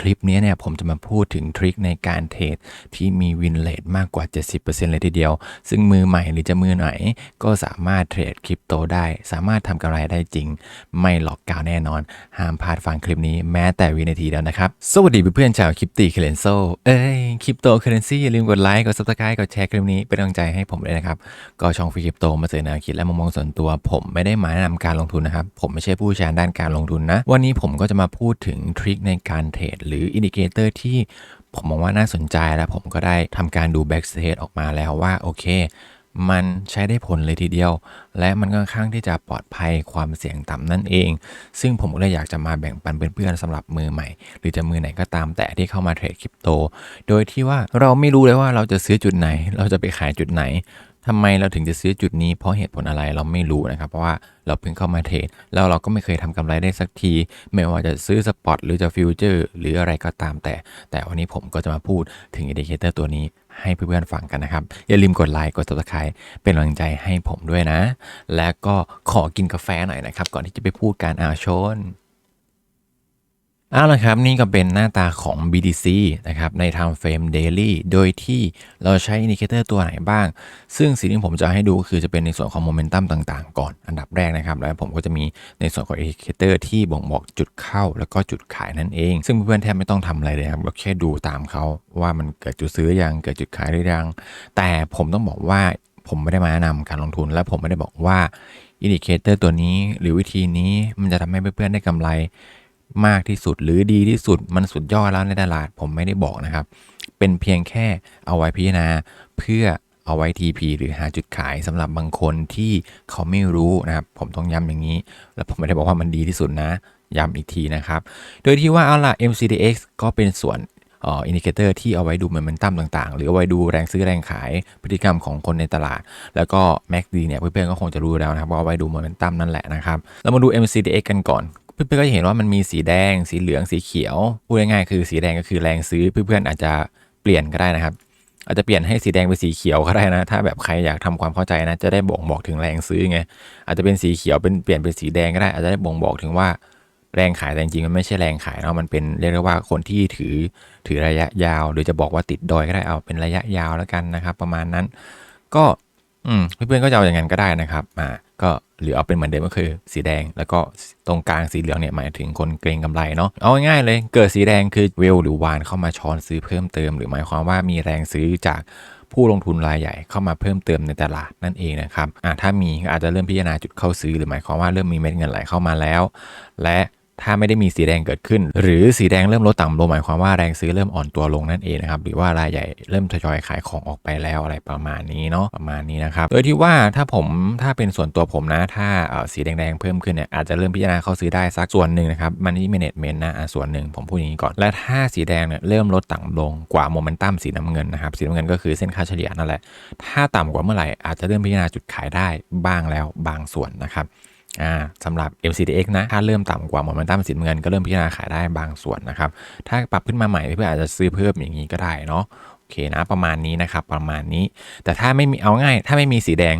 คลิปนี้เนี่ยผมจะมาพูดถึงทริคในการเทรดที่มีวินเลทมากกว่า 70%เลยทีเดียว ซึ่งมือใหม่หรือจะมือไหน ก็สามารถเทรดคริปโตได้ สามารถทำกำไรได้จริง ไม่หลอกกาวแน่นอน ห้ามพลาดฟังคลิปนี้แม้แต่วินาทีเดียวนะครับ สวัสดีเพื่อนๆชาวคริปตีเคเลนโซเอ้ยคริปโตเคเรนซีอย่าลืมกดไลค์กดซับสไครต์กดแชร์คลิปนี้เป็นกำลังใจให้ผมด้วยนะครับก็ช่องฟรีคริปโตมาเสนอแนวคิดและมุมมองส่วนตัว ผมไม่ได้มาแนะนำการลงทุนนะครับผมไม่ใช่ผู้เชี่ยวชาญด้านการลงทุนนะวันนี้ผมก็จะมาพูดถึงทริคในการเทรดหรืออินดิเคเตอร์ที่ผมมองว่าน่าสนใจและผมก็ได้ทำการดูแบ็กสเตทออกมาแล้วว่า โอเค มันใช้ได้ผลเลยทีเดียว และมันก็ค่อนข้างที่จะปลอดภัยความเสี่ยงต่ำนั่นเอง ซึ่งผมก็เลยอยากจะมาแบ่งปันเพื่อนๆสำหรับมือใหม่ หรือจะมือไหนก็ตามแต่ที่เข้ามาเทรดคริปโต โดยที่ว่าเราไม่รู้เลยว่าเราจะซื้อจุดไหน เราจะไปขายจุดไหน ทำไมเราถึงจะซื้อจุดนี้เพราะเหตุผลอะไรเราไม่รู้นะครับ เพราะว่าเราเพิ่งเข้ามาเทรดแล้วเราก็ไม่เคยทำกำไรได้สักที ไม่ว่าจะซื้อสปอตหรือจะฟิวเจอร์หรืออะไรก็ตามแต่ แต่วันนี้ผมก็จะมาพูดถึงอินดิเคเตอร์ตัวนี้ให้เพื่อนๆฟังกันนะครับ อย่าลืมกดไลค์กด subscribe เป็นกำลังใจให้ผมด้วยนะ และก็ขอกินกาแฟหน่อยนะครับ ก่อนที่จะไปพูดการอาชน เอาละครับ นี่ก็เป็นหน้าตาของ BTC นะครับใน Time Frame Daily โดยที่เราใช้อินดิเคเตอร์ตัวไหนบ้าง ซึ่งสิ่งที่ผมจะให้ดูคือจะเป็นในส่วนของโมเมนตัมต่างๆ ก่อนอันดับแรกนะครับ แล้วผมก็จะมีในส่วนของอินดิเคเตอร์ที่บ่งบอกจุดเข้าแล้วก็จุดขายนั่นเอง ซึ่งเพื่อนๆแทบไม่ต้องทำอะไรเลยครับเราแค่ดูตามเขาว่ามันเกิดจุดซื้อยังเกิดจุดขายหรือยัง แต่ผมต้องบอกว่าผมไม่ได้มาแนะนำการลงทุน และผมไม่ได้บอกว่าอินดิเคเตอร์ตัวนี้หรือวิธีนี้มันจะทำให้เพื่อนๆได้กำไร มากที่สุดหรือดีที่สุดมันสุดยอดแล้วในตลาดผมไม่ได้บอกนะครับ เป็นเพียงแค่เอาไว้พิจารณาเพื่อเอาไว้ TP หรือหาจุดขายสำหรับบางคนที่เขาไม่รู้นะครับ ผมต้องย้ำอย่างนี้ แล้วผมไม่ได้บอกว่ามันดีที่สุดนะ ย้ำอีกทีนะครับ โดยที่ว่าเอาล่ะ MCDX ก็เป็นส่วนอินดิเคเตอร์ที่เอาไว้ดูโมเมนตั้มต่างๆ หรือเอาไว้ดูแรงซื้อแรงขายพฤติกรรมของคนในตลาด แล้วก็ MACD เนี่ยเพื่อนๆก็คงจะรู้แล้วนะครับว่าเอาไว้ดูโมเมนตั้มนั่นแหละนะครับ เรามาดู MCDX กันก่อน เพื่อนๆก็จะเห็นว่ามันมีสีแดง สีเหลืองสีเขียวพูดง่ายๆคือสีแดงก็คือแรงซื้อ เพื่อนๆอาจจะเปลี่ยนก็ได้นะครับ อาจจะเปลี่ยนให้สีแดงเป็นสีเขียวก็ได้นะ ถ้าแบบใครอยากทำความเข้าใจนะ จะได้บ่งบอกถึงแรงซื้อไงอาจจะเป็นสีเขียวเป็นเปลี่ยนเป็นสีแดงก็ได้อาจจะได้บ่งบอกถึงว่าแรงขายแต่จริงๆมันไม่ใช่แรงขายเนาะมันเป็นเรียกได้ว่าคนที่ถือถือระยะยาว หรือจะบอกว่าติดดอยก็ได้เอาเป็นระยะยาวแล้วกันนะครับ ประมาณนั้น ก็อืมเพื่อนๆก็จะเอาอย่างนั้นก็ได้นะครับอ่า ก็หรือเอาเป็นเหมือนเดิมก็คือสีแดง แล้วก็ตรงกลางสีเหลืองเนี่ยหมายถึงคนเกรงกำไรเนาะเอาง่ายๆเลยเกิดสีแดงคือเวลหรือวานเข้ามาช้อนซื้อเพิ่มเติม หรือหมายความว่ามีแรงซื้อจากผู้ลงทุนรายใหญ่เข้ามาเพิ่มเติมในตลาดนั่นเองนะครับอ่าถ้ามีก็อาจจะเริ่มพิจารณาจุดเข้าซื้อ หรือหมายความว่าเริ่มมีเม็ดเงินไหลเข้ามาแล้ว และ ถ้าไม่ได้มีสีแดงเกิดขึ้น หรือสีแดงเริ่มลดต่ำลงหมายความว่าแรงซื้อเริ่มอ่อนตัวลงนั่นเองนะครับหรือว่ารายใหญ่เริ่มทยอยขายของออกไปแล้วอะไรประมาณนี้เนาะประมาณนี้นะครับโดยที่ว่าถ้าผมถ้าเป็นส่วนตัวผมนะ ถ้าสีแดงๆเพิ่มขึ้นเนี่ยอาจจะเริ่มพิจารณาเข้าซื้อได้สักส่วนหนึ่งนะครับมันนี่เมเนจเมนต์นะส่วนหนึ่งผมพูดอย่างนี้ก่อน และถ้าสีแดงเนี่ยเริ่มลดต่ำลงกว่าโมเมนตัมสีน้ำเงินนะครับสีน้ำเงินก็คือเส้นค่าเฉลี่ยนั่นแหละถ้าต่ำกว่าเมื่อไหร่อาจจะเริ่มพิจารณาจุดขายได้บ้างแล้วบางส่วนนะครับ อ่าสำหรับ MCDX นะ ถ้าเริ่มต่ำกว่าโมเมนตัมสีเงินก็เริ่มพิจารณาขายได้บางส่วนนะครับ ถ้าปรับขึ้นมาใหม่เพื่ออาจจะซื้อเพิ่มอย่างนี้ก็ได้เนาะโอเคนะประมาณนี้นะครับประมาณนี้ แต่ถ้าไม่มีเอาง่าย ถ้าไม่มีสีแดง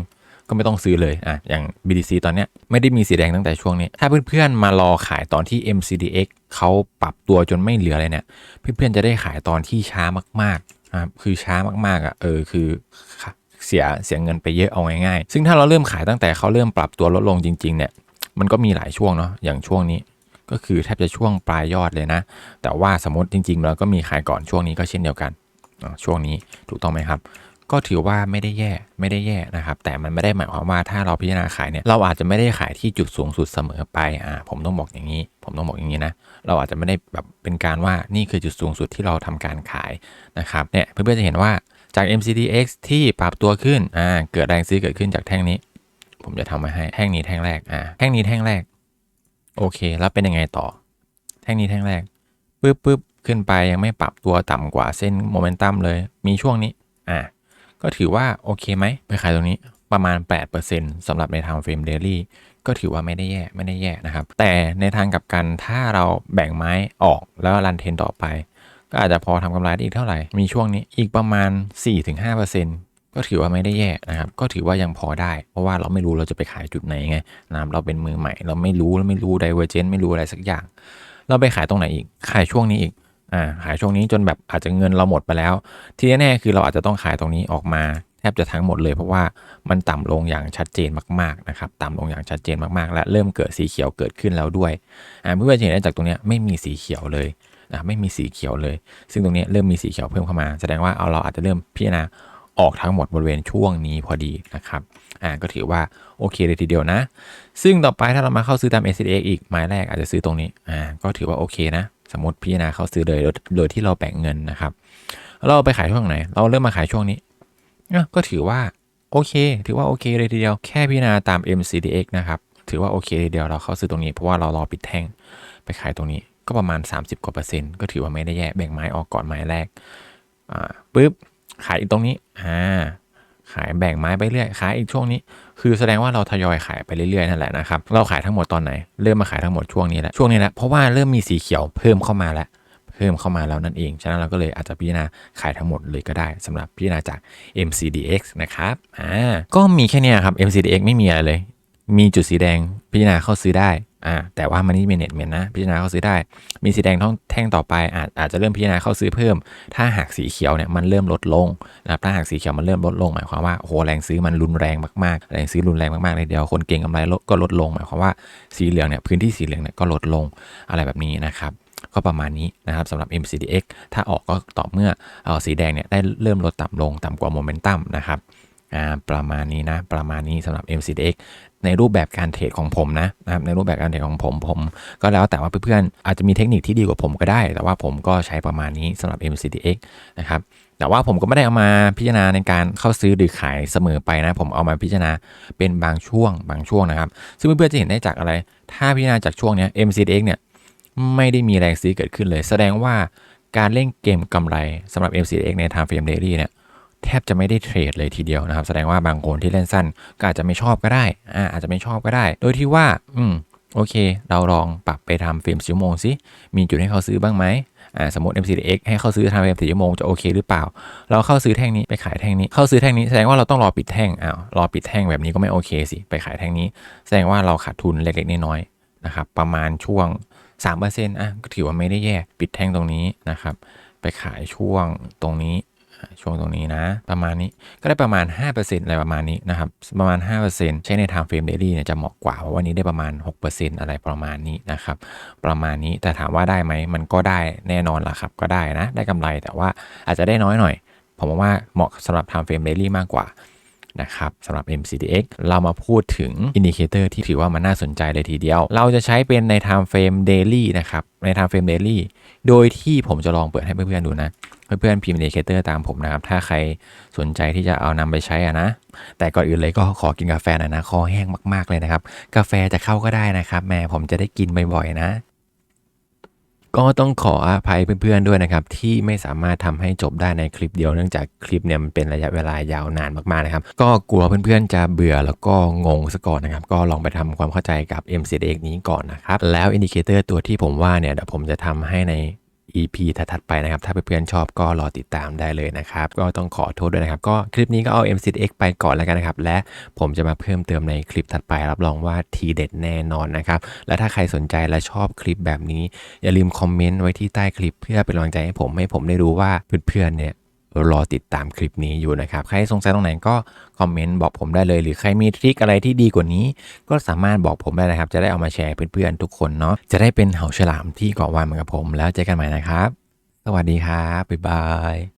ก็ไม่ต้องซื้อเลยอะอย่าง BTC ตอนเนี้ยไม่ได้มีสีแดงตั้งแต่ช่วงนี้ ถ้าเพื่อนๆมารอขายตอนที่ MCDX เขาปรับตัวจนไม่เหลือเลยเนี่ยเพื่อนๆจะได้ขายตอนที่ช้ามากๆนะครับคือช้ามากๆอะเออคือ เสียเสียเงินไปเยอะเอาง่ายๆซึ่งถ้าเราเริ่มขายตั้งแต่เขาเริ่มปรับตัวลดลงจริงๆเนี่ยมันก็มีหลายช่วงเนาะอย่างช่วงนี้ก็คือแทบจะช่วงปลายยอดเลยนะ แต่ว่าสมมติจริงๆเราก็มีขายก่อนช่วงนี้ก็เช่นเดียวกันช่วงนี้ถูกต้องไหมครับ ก็ถือว่าไม่ได้แย่ไม่ได้แย่นะครับ แต่มันไม่ได้หมายความว่าถ้าเราพิจารณาขายเนี่ยเราอาจจะไม่ได้ขายที่จุดสูงสุดเสมอไปอ่าผมต้องบอกอย่างนี้ ผมต้องบอกอย่างนี้นะเราอาจจะไม่ได้แบบเป็นการว่านี่คือจุดสูงสุดที่เราทำการขายนะครับเนี่ยเพื่อนๆจะเห็นว่า จาก MCTX ที่ปรับตัวขึ้น อ่า เกิดแรงซื้อเกิดขึ้นจากแท่งนี้ ผมจะทำมาให้ แท่งนี้แท่งแรก อ่า แท่งนี้แท่งแรก โอเค แล้วเป็นยังไงต่อ แท่งนี้แท่งแรก ปึ๊บปึ๊บขึ้นไปยังไม่ปรับตัวต่ำกว่าเส้นโมเมนตัมเลย มีช่วงนี้ อ่า ก็ถือว่าโอเคไหม ไปขายตรงนี้ประมาณ 8%สำหรับในทางเฟรมเดลี่ก็ถือว่าไม่ได้แย่ ไม่ได้แย่นะครับ แต่ในทางกับกันถ้าเราแบ่งไม้ออกแล้วรันเทนต่อไป ก็อาจจะพอทำกำไรได้อีกเท่าไหร่ มีช่วงนี้อีกประมาณ 4-5%ก็ถือว่าไม่ได้แย่นะครับ ก็ถือว่ายังพอได้ เพราะว่าเราไม่รู้เราจะไปขายจุดไหนไงนะครับเราเป็นมือใหม่ เราไม่รู้เราไม่รู้ไดเวอร์เจนไม่รู้อะไรสักอย่าง เราไปขายตรงไหนอีก ขายช่วงนี้อีกอ่าขายช่วงนี้จนแบบอาจจะเงินเราหมดไปแล้ว ที่แน่ๆคือเราอาจจะต้องขายตรงนี้ออกมาแทบจะทั้งหมดเลยเพราะว่ามันต่ำลงอย่างชัดเจนมากๆนะครับต่ำลงอย่างชัดเจนมากๆ และเริ่มเกิดสีเขียวเกิดขึ้นแล้วด้วยอ่าเพื่อนๆจะเห็นได้จากตรงนี้ไม่มีสีเขียวเลย นะไม่มีสีเขียวเลย ซึ่งตรงนี้เริ่มมีสีเขียวเพิ่มเข้ามา แสดงว่าเอาเราอาจจะเริ่มพิจารณาออกทั้งหมดบริเวณช่วงนี้พอดีนะครับอ่าก็ถือว่าโอเคเลยทีเดียวนะ ซึ่งต่อไปถ้าเรามาเข้าซื้อตาม s c x อีกหมายแรกอาจจะซื้อตรงนี้อ่าก็ถือว่าโอเคนะ สมมติพิจารณาเข้าซื้อเลยโดยโดยที่เราแบ่งเงินนะครับ เราไปขายช่วงไหน เราเริ่มมาขายช่วงนี้ก็ถือว่าโอเค ถือว่าโอเคเลยทีเดียวแค่พิจารณาตาม MCDX นะครับถือว่าโอเคเลยทีเดียวเราเข้าซื้อตรงนี้เพราะว่าเรารอปิดแท่งไปขายตรงนี้ ก็ประมาณ 30 กว่าเปอร์เซ็นต์ก็ถือว่าไม่ได้แย่แบ่งไม้ออกก่อนไม้แรกอ่าปุ๊บขายอีกตรงนี้อ่าขายแบ่งไม้ไปเรื่อยขายอีกช่วงนี้ คือแสดงว่าเราทยอยขายไปเรื่อยๆนั่นแหละนะครับเราขายทั้งหมดตอนไหน เริ่มมาขายทั้งหมดช่วงนี้แหละช่วงนี้แหละเพราะว่าเริ่มมีสีเขียวเพิ่มเข้ามาแล้วเพิ่มเข้ามาแล้วนั่นเอง ฉะนั้นเราก็เลยอาจจะพิจารณาขายทั้งหมดเลยก็ได้สำหรับพิจารณาจาก MCDX นะครับอ่าก็มีแค่นี้ครับ MCDX ไม่มีอะไรเลย มีจุดสีแดงพิจารณาเข้าซื้อได้ อ่าแต่ว่ามันนี่มีเน็ตเมนนะ พิจารณาเข้าซื้อได้ มีสีแดงท้องแท่งต่อไปอาจอาจจะเริ่มพิจารณาเข้าซื้อเพิ่ม ถ้าหากสีเขียวเนี่ยมันเริ่มลดลงนะถ้าหากสีเขียวมันเริ่มลดลงหมายความว่าโหแรงซื้อมันรุนแรงมากๆ แรงซื้อรุนแรงมากๆเลยเดียวคนเก่งกำไรลดก็ลดลงหมายความว่าสีเหลืองเนี่ยพื้นที่สีเหลืองเนี่ยก็ลดลงอะไรแบบนี้นะครับก็ประมาณนี้นะครับสำหรับ MCDX ถ้าออกก็ต่อเมื่ออสีแดงเนี่ยได้เริ่มลดต่ำลงต่ำกว่าโมเมนตัมนะครับ อ่าประมาณนี้นะ ประมาณนี้สำหรับ MCDX ในรูปแบบการเทรดของผมนะนะครับในรูปแบบการเทรดของผมผมก็แล้วแต่ว่าเพื่อนๆอาจจะมีเทคนิคที่ดีกว่าผมก็ได้ แต่ว่าผมก็ใช้ประมาณนี้สำหรับ MCDX นะครับแต่ว่าผมก็ไม่ได้เอามาพิจารณาในการเข้าซื้อหรือขายเสมอไปนะ ผมเอามาพิจารณาเป็นบางช่วงบางช่วงนะครับ ซึ่งเพื่อนๆจะเห็นได้จากอะไร ถ้าพิจารณาจากช่วงนี้ MCDX เนี่ยไม่ได้มีแรงซื้อเกิดขึ้นเลย แสดงว่าการเล่นเกมกำไรสำหรับ MCDX ใน Time Frame Daily เนี่ย แทบจะไม่ได้เทรดเลยทีเดียวนะครับ แสดงว่าบางคนที่เล่นสั้นก็อาจจะไม่ชอบก็ได้อ่าอาจจะไม่ชอบก็ได้ โดยที่ว่า อืมโอเค เราลองปรับไปทำเฟรมชั่วโมงสิ มีจุดให้เขาซื้อบ้างไหมอ่าสมมติ MCX ให้เขาซื้อทำเฟรมสี่ชั่วโมงจะโอเคหรือเปล่า เราเข้าซื้อแท่งนี้ไปขายแท่งนี้ เข้าซื้อแท่งนี้แสดงว่าเราต้องรอปิดแท่งอ้าวรอปิดแท่งแบบนี้ก็ไม่โอเคสิ ไปขายแท่งนี้ แสดงว่าเราขาดทุนเล็กๆน้อยๆนะครับ ประมาณช่วง 3%อะก็ถือว่าไม่ได้แย่ ปิดแท่งตรงนี้นะครับ ไปขายช่วงตรงนี้ ช่วงตรงนี้นะ ประมาณนี้ก็ได้ประมาณ 5%อะไรประมาณนี้นะครับ ประมาณ 5%ใช้ใน time frame daily เนี่ยจะเหมาะกว่า เพราะวันนี้ได้ประมาณ 6%อะไรประมาณนี้นะครับ ประมาณนี้แต่ถามว่าได้ไหมมันก็ได้แน่นอนล่ะครับ ก็ได้นะ ได้กำไรแต่ว่าอาจจะได้น้อยหน่อย ผมมองว่าเหมาะสำหรับ time frame daily มากกว่า นะครับสำหรับ MCDX เรามาพูดถึงอินดิเคเตอร์ที่ถือว่ามันน่าสนใจเลยทีเดียว เราจะใช้เป็นใน time frame daily นะครับใน time frame daily โดยที่ผมจะลองเปิดให้เพื่อนๆดูนะ เพื่อนๆพิมพ์อินดิเคเตอร์ตามผมนะครับ ถ้าใครสนใจที่จะเอานำไปใช้อะนะ แต่ก่อนอื่นเลยก็ขอกินกาแฟหน่อยนะ คอแห้งมากๆเลยนะครับ กาแฟจะเข้าก็ได้นะครับแม่ผมจะได้กินบ่อยๆนะ ก็ต้องขออภัยเพื่อนๆด้วยนะครับ ที่ไม่สามารถทำให้จบได้ในคลิปเดียวเนื่องจากคลิปเนี่ยมันเป็นระยะเวลายาวนานมากๆนะครับ ก็กลัวเพื่อนๆจะเบื่อแล้วก็งงซะก่อนนะครับ ก็ลองไปทำความเข้าใจกับ MCDX นี้ก่อนนะครับ แล้วอินดิเคเตอร์ตัวที่ผมว่าเนี่ยเดี๋ยวผมจะทำให้ใน EP ถัดๆไปนะครับ ถ้าเพื่อนๆชอบก็รอติดตามได้เลยนะครับ ก็ต้องขอโทษด้วยนะครับ ก็คลิปนี้ก็เอา MCX ไปก่อนแล้วกันนะครับ และผมจะมาเพิ่มเติมในคลิปถัดไปรับรองว่าทีเด็ดแน่นอนนะครับ และถ้าใครสนใจและชอบคลิปแบบนี้ อย่าลืมคอมเมนต์ไว้ที่ใต้คลิปเพื่อเป็นกำลังใจให้ผมให้ผมได้รู้ว่าเพื่อนๆเนี่ย รอติดตามคลิปนี้อยู่นะครับ ใครสงสัยตรงไหนก็คอมเมนต์บอกผมได้เลย หรือใครมีทริคอะไรที่ดีกว่านี้ ก็สามารถบอกผมได้นะครับ จะได้เอามาแชร์เพื่อนๆทุกคนเนาะ จะได้เป็นเหาฉลามที่เกาะวานเหมือนกับผม แล้วเจอกันใหม่นะครับ สวัสดีครับ บ๊ายบาย